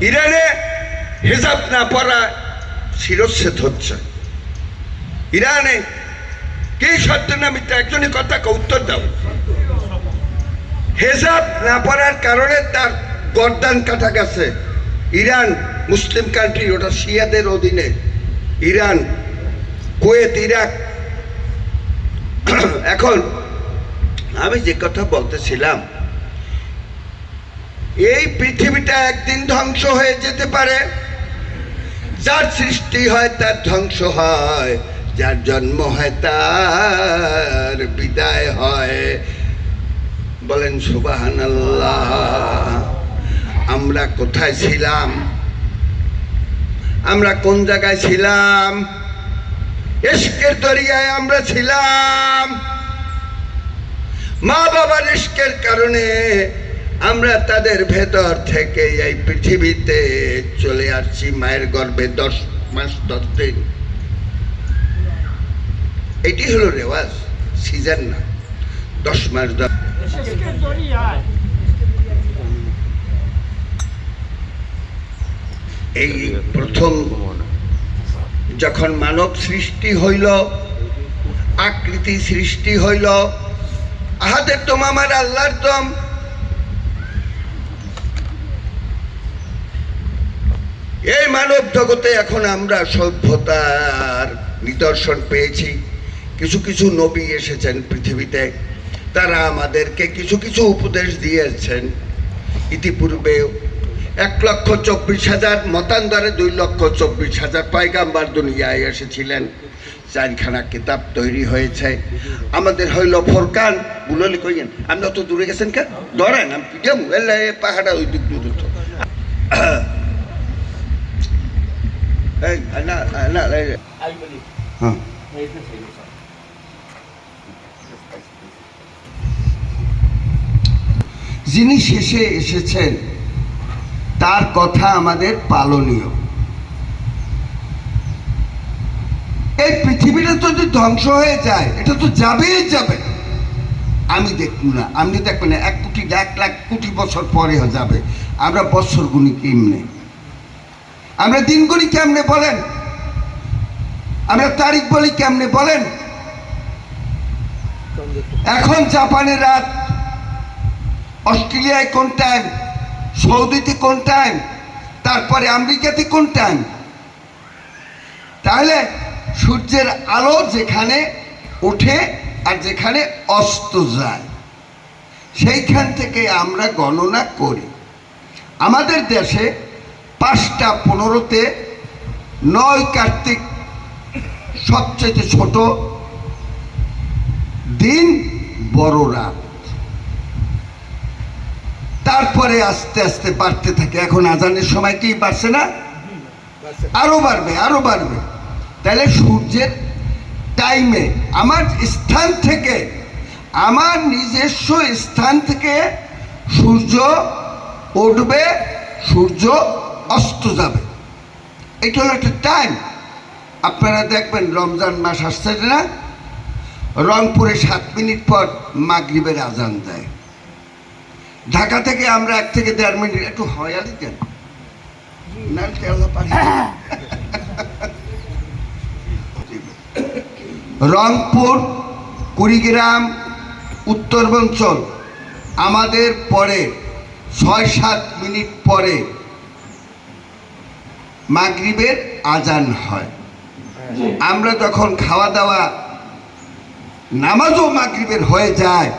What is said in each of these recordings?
ইরানে হেজাব না পরা শিরচ্ছেদ হচ্ছে। ইরানে কি সত্য না মিথ্যা? একজনই কথা কা উত্তর দাও। হেজাব না পরার কারণে তার গর্দান কাটা গেছে। ইরান, মুসলিম কান্ট্রি ওটা শিয়াদের অধীনে। Iran, Kuwait, Iraq. এখন আমি যে কথা বলতেছিলাম এই পৃথিবীটা একদিন ধ্বংস হয়ে যেতে পারে। যার সৃষ্টি হয়, তার ধ্বংস হয়। যার জন্ম হয়, তার বিদায় হয়। বলেন সুবাহান আমরা কোথায় ছিলাম? আমরা কোন জায়গায় ছিলাম? ইস্কের দরিয়ায় আমরা ছিলাম। মা বাবার ইস্কের কারণে আমরা তাদের ভেতর থেকে এই পৃথিবীতে চলে আসছি মায়ের গর্ভে দশ মাস দশ দিন। এটি হলো রেওয়াজ, সিজন না। দশ মাস দশ এই প্রথম যখন মানব সৃষ্টি হইল, আকৃতি সৃষ্টি হইল আহাদের তোম আমার আল্লাহর দম এই মানব জগতে এখন আমরা সভ্যতার নিদর্শন পেয়েছি। কিছু কিছু নবী এসেছেন পৃথিবীতে। তারা আমাদেরকে কিছু কিছু উপদেশ দিয়েছেন। ইতিপূর্বে এক লক্ষ চব্বিশ হাজার, মতান্তরে দুই লক্ষ চব্বিশ হাজার পয়গাম্বার দুনিয়ায় এসেছিলেন। চারখানা কিতাব তৈরি হয়েছে। আমাদের হইল ফোরকান। বুললি কইয়েন, আপনি অত দূরে গেছেন কেন? ধরেন পাহাড়া ওই দিক দূর হ্যাঁ যিনি শেষে এসেছেন তার কথা আমাদের পালনীয়। এই পৃথিবীটা তো যদি ধ্বংস হয়ে যায় এটা তো যাবেই যাবে। আমি দেখব না। আপনি দেখবেন না এক কোটি এক লাখ কোটি বছর পরে যাবে। আমরা বছর গুণি কেমনে আমরা দিনগুলি কেমনে বলেন? আমরা তারিখ বলি কেমনে বলেন? এখন জাপানের রাত। অস্ট্রেলিয়ায় কোন টাইম সৌদিতে কোন টাইম তারপরে আমেরিকাতে কোন টাইম তাহলে সূর্যের আলো যেখানে ওঠে আর যেখানে অস্ত যায়, সেইখান থেকে আমরা গণনা করি। আমাদের দেশে পাঁচটা পনেরোতে নয় কার্তিক সবচেয়ে ছোট। দিন বড় রাত। তারপরে আস্তে আস্তে বাড়তে থাকে। এখন আজানের সময় কি বাড়ছে না? আরও বাড়বে আরও বাড়বে। তাহলে সূর্যের টাইমে আমার স্থান থেকে, আমার নিজস্ব স্থান থেকে সূর্য উঠবে, সূর্য অস্ত যাবে। এটা হলো একটা টাইম আপনারা দেখবেন রমজান মাস আসছে না? রংপুরে সাত মিনিট পর মাগরিবের আজান দেয়। ঢাকা থেকে আমরা এক থেকে দেড় মিনিট, একটু হয়ালি দেন। রংপুর, কুড়িগ্রাম, উত্তরবঞ্চল, আমাদের পরে ছয় সাত মিনিট পরে মাগরিবের আজান হয়। আমরা যখন খাওয়া দাওয়া নামাজও মাগরিবের হয়ে যায়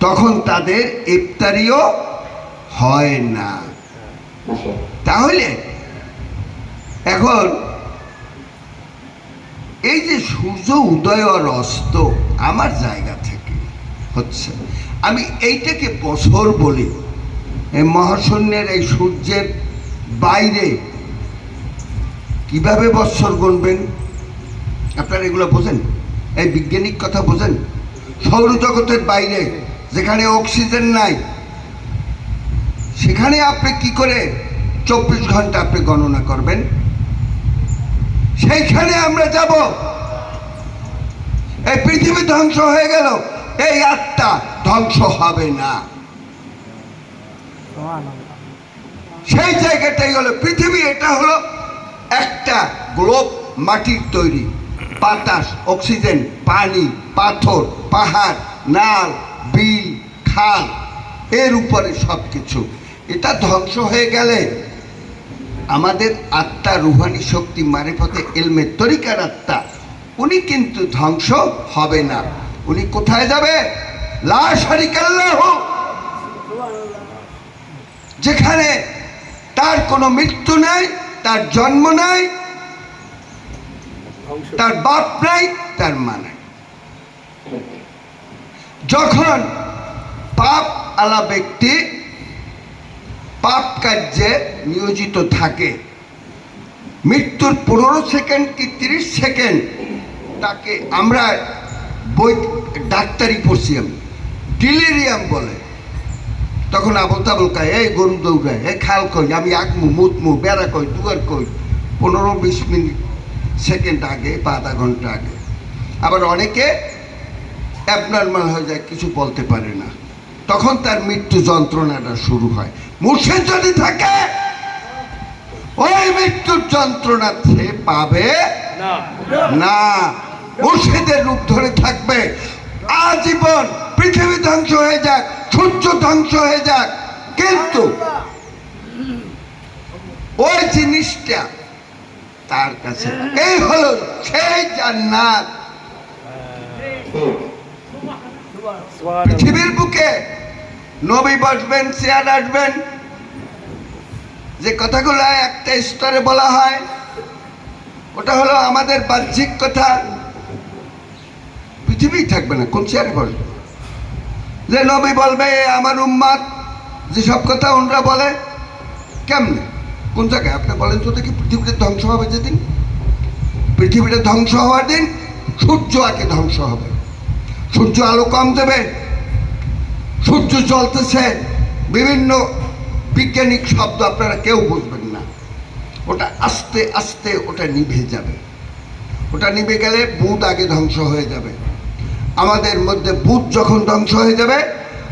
তখন তাদের ইফতারিও হয় না। তাহলে এখন এই যে সূর্য উদয় আর অস্ত আমার জায়গা থেকে হচ্ছে আমি এইটাকে বছর বলি। এই মহাশূন্যের এই সূর্যের বাইরে কীভাবে বৎসর গণবেন আপনারা এগুলো বোঝেন? এই বিজ্ঞানিক কথা বোঝেন? সৌরজগতের বাইরে, যেখানে অক্সিজেন নাই, সেখানে আপনি কি করে চব্বিশ ঘণ্টা আপনি গণনা করবেন? সেইখানে আমরা যাব। এই পৃথিবী ধ্বংস হয়ে গেল। এই আত্মা ধ্বংস হবে না। সেই জায়গাটাই হলো পৃথিবী, এটা হলো একটা গ্লোব মাটির তৈরি। বাতাস, অক্সিজেন, পানি, পাথর, পাহাড়, নাল, বিল, খাল, এর উপরে সব কিছু এটা ধ্বংস হয়ে গেলে আমাদের আত্মা, রুহানি শক্তি, মারিফতে এলমে তরিকার আত্মা, উনি কিন্তু ধ্বংস হবে না। উনি কোথায় যাবে? যেখানে তার কোনো মৃত্যু নাই তার জন্ম নাই তার বাপ নাই তার মা নাই। যখন পাপ আলা ব্যক্তি পাপ কার্যে নিয়োজিত থাকে মৃত্যুর পনেরো সেকেন্ড কি তিরিশ সেকেন্ড তাকে আমরা বই ডাক্তারি পড়ছি আমি ডিলিরিয়াম বলে। তখন আবল তাবল কায় এই গরু দৌড়ায় এই খাল কই আমি আকমু মুতমু বেড়া কই দুয়ার কই। পনেরো বিশ মিনিট সেকেন্ড আগে বা আধা ঘণ্টা আগে। আবার অনেকে অ্যাবনর্মাল হয়ে যায় কিছু বলতে পারে না। তখন তার মৃত্যু যন্ত্রণাটা শুরু হয়। মুর্শিদ যদি থাকে ওই মৃত্যুর যন্ত্রণা সে পাবে না। না। মুর্শিদের রূপ ধরে থাকবে। আজীবন পৃথিবী ধ্বংস হয়ে যাক। সূর্য ধ্বংস হয়ে যাক। কিন্তু ওই জিনিসটা তার কাছে এই হলো সেই জান্নাত। পৃথিবীর বুকে নবী বসবেন, চেয়ার আসবেন, যে কথাগুলো একটা স্তরে বলা হয়, ওটা হলো আমাদের বাহ্যিক কথা। পৃথিবী থাকবে না, কোন চেয়ারে বসবে? যে নবী বলবে আমার উম্মাদ। যেসব কথা ওনরা বলে, কেমনে? কোন জায়গায়? আপনি বলেন তো দেখি, পৃথিবীটা ধ্বংস হবে যেদিন। পৃথিবীটা ধ্বংস হওয়ার দিন সূর্য আগে ধ্বংস হবে। সূর্য আলো কম দেবে, সূর্য জ্বলতেছে। বিভিন্ন বৈজ্ঞানিক শব্দ আপনারা কেউ বুঝবেন না। ওটা আস্তে আস্তে ওটা নিভে যাবে। ওটা নিভে গেলে বুধ আগে ধ্বংস হয়ে যাবে। আমাদের মধ্যে বুধ যখন ধ্বংস হয়ে যাবে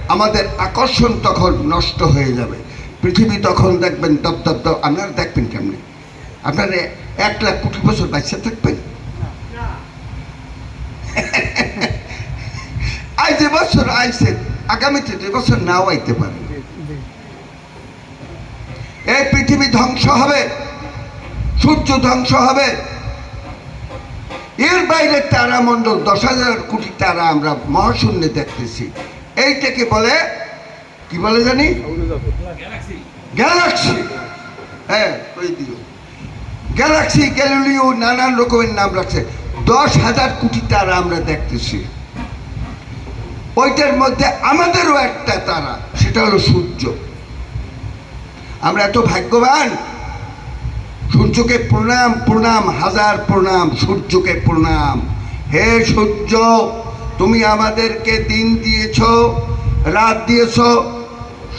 আমাদের আকর্ষণ তখন নষ্ট হয়ে যাবে। পৃথিবী তখন দেখবেন দপ দপ দপ। আপনারা দেখবেন কেমনে? আপনারা এক লাখ কোটি বছর বাচ্চা থাকবেন। আজ যে বছর আইসে আগামীতে যে বছর নাও আইতে পারে এই পৃথিবী ধ্বংস হবে সূর্য ধ্বংস হবে এর বাইরে তারামণ্ডল দশ হাজার কোটি তারা আমরা মহাশূন্যে দেখতেছি। এইটাকে বলে, কি বলে জানি? গ্যালাক্সি হ্যাঁ গ্যালাক্সি গ্যালিলিও নানান রকমের নাম রাখছে। দশ হাজার কোটি তারা আমরা দেখতেছি। ওইটার মধ্যে আমাদেরও একটা তারা, সেটা হলো সূর্য। আমরা এত ভাগ্যবান সূর্যকে প্রণাম প্রণাম, হাজার প্রণাম, সূর্যকে প্রণাম। হে সূর্য, তুমি আমাদেরকে দিন দিয়েছ, রাত দিয়েছ।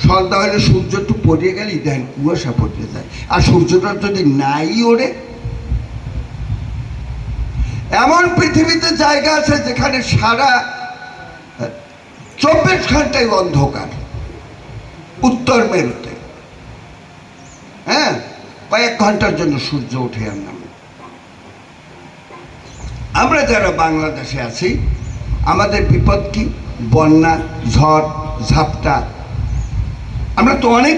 সন্ধ্যা হলে সূর্য একটু পড়ে গেলে দেন কুয়াশা পড়ে যায়। আর সূর্যটা যদি নাই ওড়ে? এমন পৃথিবীতে জায়গা আছে যেখানে সারা, চব্বিশ ঘন্টায় অন্ধকার। উত্তর মেরুতে। হ্যাঁ? কয়েক ঘণ্টার জন্য সূর্য উঠে আর নামে আমরা যারা বাংলাদেশে আছি, আমাদের বিপদ কি? বন্যা, ঝড়, ঝাপটা। আমরা তো অনেক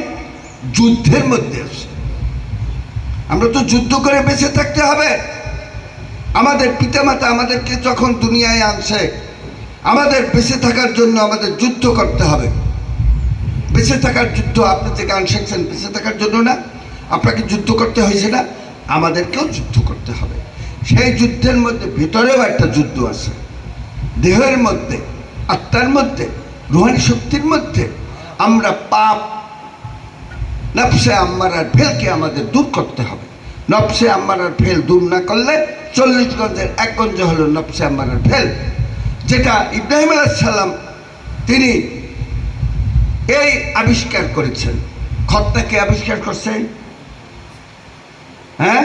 যুদ্ধের মধ্যে আছি। আমরা তো যুদ্ধ করে বেঁচে থাকতে হবে। আমাদের পিতামাতা আমাদেরকে যখন দুনিয়ায় আনছে, আমাদের বেঁচে থাকার জন্য আমাদের যুদ্ধ করতে হবে। বেঁচে থাকার যুদ্ধ আপনি যে গান শিখছেন, বেঁচে থাকার জন্য না আপনাকে যুদ্ধ করতে হয়েছে না, আমাদেরকেও যুদ্ধ করতে হবে। সেই যুদ্ধের মধ্যে ভিতরেও একটা যুদ্ধ আছে। দেহের মধ্যে, আত্মার মধ্যে, রুহানি শক্তির মধ্যে। আমরা পাপ, নফসে আম্মার আর ফেলকে আমাদের দূর করতে হবে। নফসে আম্মার আর ফেল দূর না করলে চল্লিশ গঞ্জের এক গঞ্জ হলো নফসে আম্মার আর ফেল। যেটা ইব্রাহিম আলাইসাল্লাম তিনি এই আবিষ্কার করেছেন। খতটাকে আবিষ্কার করছেন হ্যাঁ?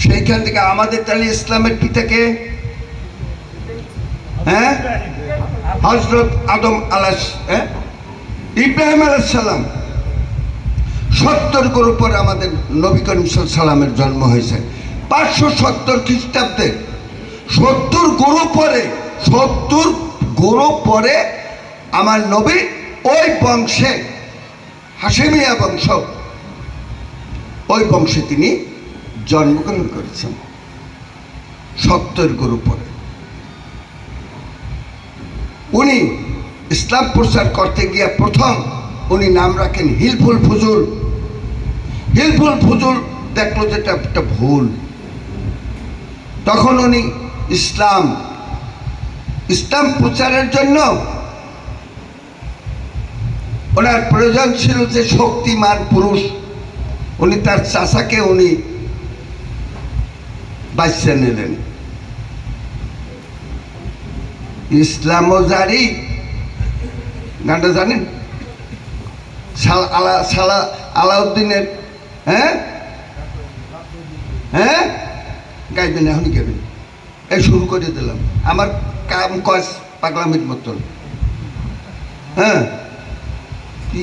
সেইখান থেকে আমাদের তাহলে ইসলামের পিতাকে হ্যাঁ? হজরত আদম আলাস হ্যাঁ? ইব্রাহিম আলাইসাল্লাম সত্তর গরু পরে আমাদের নবী করিম সাল্লামের জন্ম হয়েছে। পাঁচশো সত্তর খ্রিস্টাব্দে সত্তর গরু পরে সত্তর গরু পরে আমার নবী ওই বংশে হাসেমিয়া বংশ ওই বংশে তিনি জন্মগ্রহণ করেছেন সত্তর গরু পরে। উনি ইসলাম প্রচার করতে গিয়ে প্রথম উনি নাম রাখেন হিলফুল ফুজুল। হিলফুল ফুজুল দেখল যেটা একটা ভুল। তখন উনি ইসলাম ইসলাম প্রচারের জন্য ওনার প্রয়োজন ছিল যে শক্তিমান পুরুষ উনি তার চাচাকে উনি বাচ্চা নিলেন। ইসলাম জারি, গানটা জানেন? আলা সালা আলাউদ্দিনের হ্যাঁ? হ্যাঁ? গাইবেন, এখনই গাইবেন। এই শুরু করে দিলাম। আমার কাম কাজ পাগলামির মতন। হ্যাঁ? কি